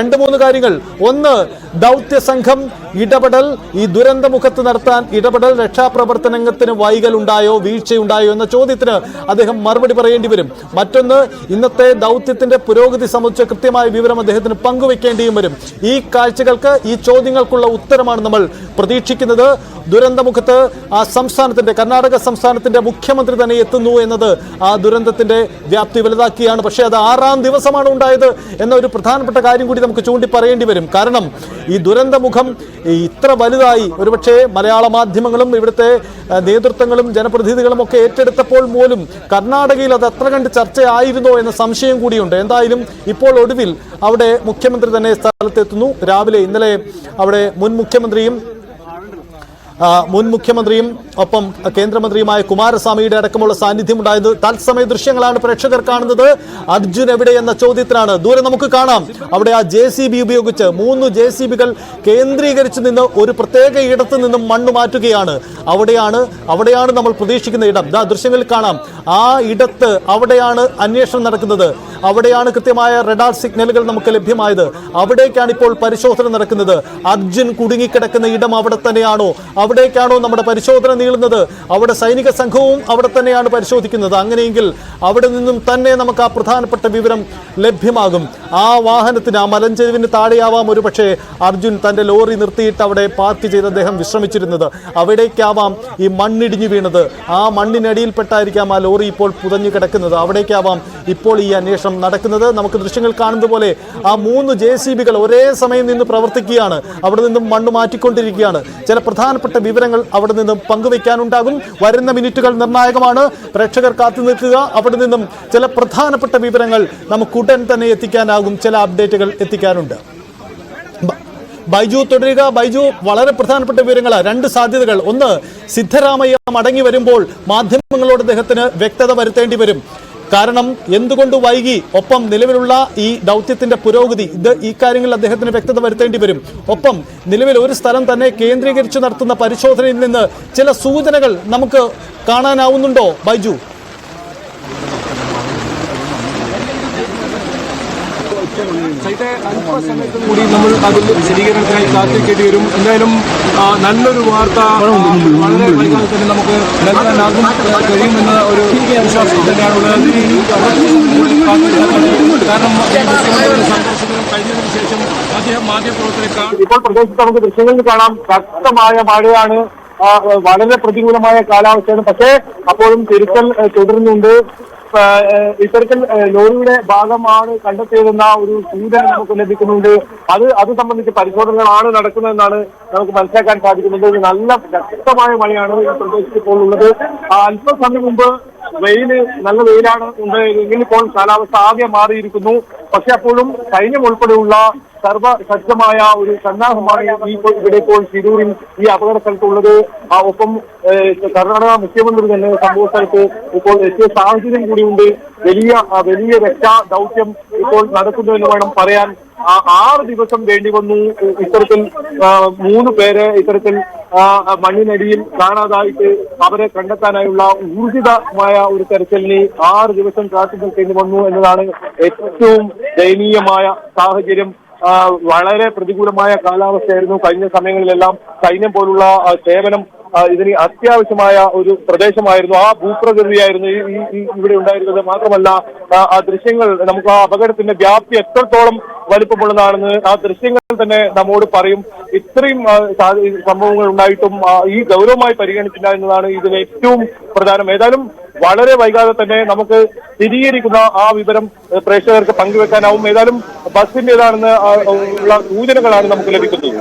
രണ്ട് മൂന്ന് കാര്യങ്ങൾ. ഒന്ന് ദൗത്യ സംഘം ഇടപെടൽ. ഈ ദുരന്തമുഖത്ത് നടത്താൻ ഇടപെടൽ രക്ഷാപ്രവർത്തനത്തിന് വൈകലുണ്ടായോ വീഴ്ചയുണ്ടായോ എന്ന ചോദ്യത്തിന് അദ്ദേഹം മറുപടി പറയേണ്ടി വരും. മറ്റൊന്ന് ഇന്നത്തെ ദൗത്യത്തിന്റെ പുരോഗതി സംബന്ധിച്ച കൃത്യമായ വിവരം അദ്ദേഹത്തിന് പങ്കുവെക്കേണ്ടിയും വരും. ഈ കാഴ്ചകൾക്ക് ഈ ചോദ്യങ്ങൾക്കുള്ള ഉത്തരമാണ് നമ്മൾ പ്രതീക്ഷിക്കുന്നത്. ദുരന്തമുഖത്ത് ആ സംസ്ഥാനത്തിന്റെ കർണാടക സംസ്ഥാനത്തിന്റെ മുഖ്യമന്ത്രി തന്നെ എത്തുന്നു എന്നത് ആ ദുരന്തത്തിന്റെ വ്യാപ്തി വലുതാക്കിയാണ്. പക്ഷേ അത് ആറാം ദിവസമാണ് ഉണ്ടായത് എന്ന ഒരു പ്രധാനപ്പെട്ട കാര്യം കൂടി നമുക്ക് ചൂണ്ടി പറയേണ്ടി വരും. കാരണം ഈ ദുരന്തമുഖം ഇത്ര വലുതായി. ഒരുപക്ഷെ മലയാള മാധ്യമങ്ങളും ഇവിടുത്തെ നേതൃത്വങ്ങളും ജനപ്രതിനിധികളും ഒക്കെ ഏറ്റെടുത്തപ്പോൾ പോലും കർണാടകയിൽ അത് അത്ര കണ്ട് ചർച്ചയായിരുന്നോ എന്ന സംശയം കൂടിയുണ്ട്. എന്തായാലും ഇപ്പോൾ ഒടുവിൽ അവിടെ മുഖ്യമന്ത്രി തന്നെ സ്ഥലത്തെത്തുന്നു. രാവിലെ ഇന്നലെ അവിടെ മുൻ മുഖ്യമന്ത്രിയും മുൻ മുഖ്യമന്ത്രിയും ഒപ്പം കേന്ദ്രമന്ത്രിയുമായ കുമാരസ്വാമിയുടെ അടക്കമുള്ള സാന്നിധ്യം ഉണ്ടായത് തത്സമയ ദൃശ്യങ്ങളാണ് പ്രേക്ഷകർ കാണുന്നത്. അർജുൻ എവിടെ എന്ന ചോദ്യത്തിനാണ്. ദൂരെ നമുക്ക് കാണാം. അവിടെ ആ ജെ സി ബി ഉപയോഗിച്ച് മൂന്ന് ജെ സി ബികൾ കേന്ദ്രീകരിച്ച് നിന്ന് ഒരു പ്രത്യേക ഇടത്ത് നിന്നും മണ്ണ് മാറ്റുകയാണ്. അവിടെയാണ് അവിടെയാണ് നമ്മൾ പ്രതീക്ഷിക്കുന്ന ഇടം. ദാ ദൃശ്യങ്ങളിൽ കാണാം. ആ ഇടത്ത് അവിടെയാണ് അന്വേഷണം നടക്കുന്നത്. അവിടെയാണ് കൃത്യമായ റഡാർ സിഗ്നലുകൾ നമുക്ക് ലഭ്യമായത്. അവിടേക്കാണ് ഇപ്പോൾ പരിശോധന നടക്കുന്നത്. അർജുൻ കുടുങ്ങിക്കിടക്കുന്ന ഇടം അവിടെ തന്നെയാണോ? അവിടേക്കാണോ നമ്മുടെ പരിശോധന നീളുന്നത്? അവിടെ സൈനിക സംഘവും അവിടെ തന്നെയാണ് പരിശോധിക്കുന്നത്. അങ്ങനെയെങ്കിൽ അവിടെ നിന്നും തന്നെ നമുക്ക് ആ പ്രധാനപ്പെട്ട വിവരം ലഭ്യമാകും. ആ വാഹനത്തിന് ആ മലഞ്ചെരുവിന് താഴെയാവാം ഒരു പക്ഷേ അർജുൻ തന്റെ ലോറി നിർത്തിയിട്ട് അവിടെ പാർക്ക് ചെയ്ത് അദ്ദേഹം വിശ്രമിച്ചിരുന്നത്. അവിടേക്കാവാം ഈ മണ്ണിടിഞ്ഞു വീണത്. ആ മണ്ണിനടിയിൽപ്പെട്ടായിരിക്കാം ആ ലോറി ഇപ്പോൾ പുതഞ്ഞു കിടക്കുന്നത്. അവിടേക്കാവാം ഇപ്പോൾ ഈ അന്വേഷണം നടക്കുന്നത്. നമുക്ക് ദൃശ്യങ്ങൾ കാണുന്നത് പോലെ ആ മൂന്ന് ജെ ഒരേ സമയം നിന്ന് പ്രവർത്തിക്കുകയാണ്. അവിടെ നിന്നും മണ്ണ് മാറ്റിക്കൊണ്ടിരിക്കുകയാണ്. ചില പ്രധാനപ്പെട്ട വിവരങ്ങൾ അവിടെ നിന്നും പങ്കുവയ്ക്കാനുണ്ടാകും. വരുന്ന മിനിറ്റുകൾ നിർണായകമാണ്. പ്രേക്ഷകർ കാത്തു നിൽക്കുക. അവിടെ നിന്നും ചില പ്രധാനപ്പെട്ട വിവരങ്ങൾ നമുക്ക് ഉടൻ തന്നെ എത്തിക്കാനാകും. ചില അപ്ഡേറ്റുകൾ എത്തിക്കാനുണ്ട്. ബൈജു തുടരുക. ബൈജു വളരെ പ്രധാനപ്പെട്ട വിവരങ്ങൾ രണ്ട് സാധ്യതകൾ. ഒന്ന് സിദ്ധരാമയ്യ മടങ്ങി വരുമ്പോൾ മാധ്യമങ്ങളോട് അദ്ദേഹത്തിന് വ്യക്തത വരുത്തേണ്ടി വരും. കാരണം എന്തുകൊണ്ട് വൈകി? ഒപ്പം നിലവിലുള്ള ഈ ദൗത്യത്തിന്റെ പുരോഗതി ഇത് ഈ കാര്യങ്ങളിൽ അദ്ദേഹത്തിന് വ്യക്തത വരുത്തേണ്ടി വരും. ഒപ്പം നിലവിൽ ഒരു സ്ഥലം തന്നെ കേന്ദ്രീകരിച്ച് നടത്തുന്ന പരിശോധനയിൽ നിന്ന് ചില സൂചനകൾ നമുക്ക് കാണാനാവുന്നുണ്ടോ ബൈജു? സൈറ്റെ അല്പസമയത്തും കൂടി നമ്മൾ അതിന്റെ വിശദീകരണത്തിനായി കാത്തിരിക്കേണ്ടി വരും എന്തായാലും നല്ലൊരു വാർത്ത വളരെ വൈകാതെ തന്നെ നമുക്ക് നൽകാനാകും കഴിയുമെന്ന ഒരു വിശ്വാസം തന്നെയാണുള്ളത് കാരണം സന്ദർശനം കഴിഞ്ഞതിന് ശേഷം അദ്ദേഹം മാധ്യമപ്രവർത്തകരെ ഇപ്പോൾ പ്രദേശത്ത് നമുക്ക് ദൃശ്യങ്ങളിൽ കാണാം ശക്തമായ മഴയാണ്. വളരെ പ്രതികൂലമായ കാലാവസ്ഥയാണ്. പക്ഷേ അപ്പോഴും തിരുത്തൽ തുടരുന്നുണ്ട്. ഇത്തരത്തിൽ ലോറിയുടെ ഭാഗമാണ് കണ്ടെത്തിയതെന്ന ഒരു സൂചന നമുക്ക് ലഭിക്കുന്നുണ്ട്. അത് അത് സംബന്ധിച്ച് പരിശോധനകളാണ് നടക്കുന്നതെന്നാണ് നമുക്ക് മനസ്സിലാക്കാൻ സാധിക്കുന്നത്. നല്ല വ്യക്തമായ മഴയാണ് ഈ പ്രദേശത്ത് ഇപ്പോൾ ഉള്ളത്. അല്പസമയം മുമ്പ് വെയിൽ നല്ല വെയിലാണ് ഉണ്ടായിരുന്നെങ്കിൽ ഇപ്പോൾ കാലാവസ്ഥ ആകെ മാറിയിരിക്കുന്നു. പക്ഷെ അപ്പോഴും സൈന്യം ഉൾപ്പെടെയുള്ള സർവസജ്ജമായ ഒരു സന്നാഹമാണ് ഈ ഇവിടെ ഇപ്പോൾ ശിരൂരിൽ ഈ അപകട സ്ഥലത്തുള്ളത് ഒപ്പം കർണാടക മുഖ്യമന്ത്രി തന്നെ സംഭവ സ്ഥലത്ത് ഇപ്പോൾ എത്തിയ സാഹചര്യം കൂടിയുണ്ട്. വലിയ വലിയ രക്ഷാ ദൗത്യം ഇപ്പോൾ നടക്കുന്നു എന്ന് വേണം പറയാൻ. ആറ് ദിവസം വേണ്ടി വന്നു. ഇത്തരത്തിൽ മൂന്ന് പേരെ ഇത്തരത്തിൽ മണ്ണിനടിയിൽ കാണാതായിട്ട് അവരെ കണ്ടെത്താനായുള്ള ഊർജിതമായ ഒരു തെരച്ചിലിന് ആറ് ദിവസം കാത്തു നിൽക്കേണ്ടി വന്നു എന്നതാണ് ഏറ്റവും ദയനീയമായ സാഹചര്യം. വളരെ പ്രതികൂലമായ കാലാവസ്ഥയായിരുന്നു കഴിഞ്ഞ സമയങ്ങളിലെല്ലാം സൈന്യം പോലുള്ള സേവനം ഇതിന് അത്യാവശ്യമായ ഒരു പ്രദേശമായിരുന്നു. ആ ഭൂപ്രകൃതിയായിരുന്നു ഈ- ഇവിടെ ഉണ്ടായിരുന്നത്. മാത്രമല്ല ആ, ദൃശ്യങ്ങൾ നമുക്ക് ആ അപകടത്തിന്റെ വ്യാപ്തി എത്രത്തോളം വലിപ്പമുള്ളതാണെന്ന് ആ ദൃശ്യങ്ങൾ തന്നെ നമ്മോട് പറയും. ഇത്രയും സംഭവങ്ങൾ ഉണ്ടായിട്ടും ഈ ഗൗരവമായി പരിഗണിച്ചില്ല എന്നതാണ് ഇതിന് ഏറ്റവും പ്രധാനം. ഏതായാലും വളരെ വൈകാതെ തന്നെ നമുക്ക് സ്ഥിരീകരിക്കുന്ന ആ വിവരം പ്രേക്ഷകർക്ക് പങ്കുവെക്കാനാവും. ഏതായാലും ബസിന്റേതാണെന്ന് ഉള്ള സൂചനകളാണ് നമുക്ക് ലഭിക്കുന്നത്.